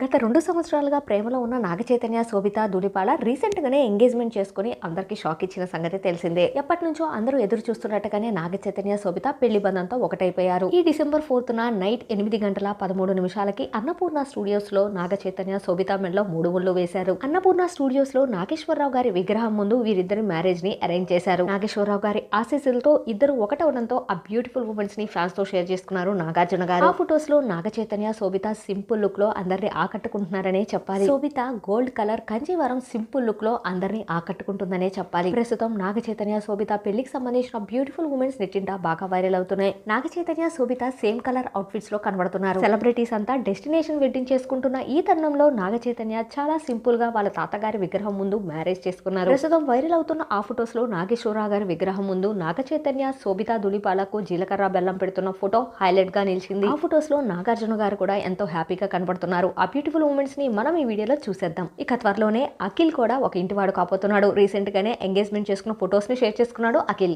గత రెండు సంవత్సరాలుగా ప్రేమలో ఉన్న నాగచైతన్య శోభిత ధూళిపాల రీసెంట్ గానే ఎంగేజ్మెంట్ చేసుకుని అందరికీ షాక్ ఇచ్చిన సంగతి తెలిసిందే. ఎప్పటి నుంచో అందరూ ఎదురు చూస్తున్నట్టుగానే నాగ చైతన్య శోభిత పెళ్ళి బంధంతో ఒకటైపోయారు. ఈ డిసెంబర్ ఫోర్త్ న నైట్ ఎనిమిది గంటల పదమూడు నిమిషాలకి అన్నపూర్ణ స్టూడియోస్లో నాగ చైతన్య శోభిత మెడలో మూడు ముళ్ళు వేశారు. అన్నపూర్ణ స్టూడియోస్లో నాగేశ్వరరావు గారి విగ్రహం ముందు వీరిద్దరి మ్యారేజ్ని అరేంజ్ చేశారు. నాగేశ్వరరావు గారి ఆశీస్సులతో ఇద్దరు ఒకటవడంతో ఆ బ్యూటిఫుల్ ఉమెన్స్ని ఫ్యాన్స్తో షేర్ చేసుకున్నారు నాగార్జున గారు. ఆ ఫొటోస్లో నాగచైతన్య శోభిత సింపుల్ లుక్లో అందరిని ఆకట్టుకుంటున్నారనే చెప్పాలి. Sobhita gold colour Kanjeevaram simple లుక్లో అందరిని ఆకట్టుకుంటుందనే చెప్పాలి. ప్రస్తుతం నాగ చైతన్య శోభిత పెళ్ళికి సంబంధించిన బ్యూటిఫుల్ ఉమెన్స్ నెట్టింట బాగా వైరల్ అవుతున్నాయి. నాగ చైతన్య శోభిత సేమ్ కలర్ అవుట్ఫిట్స్లో కనబడుతున్నారు. సెలబ్రిటీస్ అంతా డెస్టినేషన్ వెడ్డింగ్ చేసుకుంటున్న ఈ తరుణంలో నాగ చైతన్య చాలా సింపుల్గా వాళ్ళ తాతగారి విగ్రహం ముందు మ్యారేజ్ చేసుకున్నారు. ప్రస్తుతం వైరల్ అవుతున్న ఆ ఫొటోస్లో నాగేశ్వరరావు గారి విగ్రహం ముందు నాగ చైతన్య శోభిత దులిపాలకు జీలకర్ర బెల్లం పెడుతున్న ఫోటో హైలైట్గా నిలిచింది. ఆ ఫొటోస్లో నాగార్జున గారు కూడా ఎంతో హ్యాపీగా కనబడుతున్నారు. ఆ బ్యూటిఫుల్ మూమెంట్స్ని మనం ఈ వీడియోలో చూసేద్దాం. ఇక త్వరలోనే అఖిల్ కూడా ఒక ఇంటివాడు కాపోతున్నాడు రీసెంట్ గానే ఎంగేజ్మెంట్ చేసుకున్న ఫొటోస్ని షేర్ చేసుకున్నాడు అఖిల్.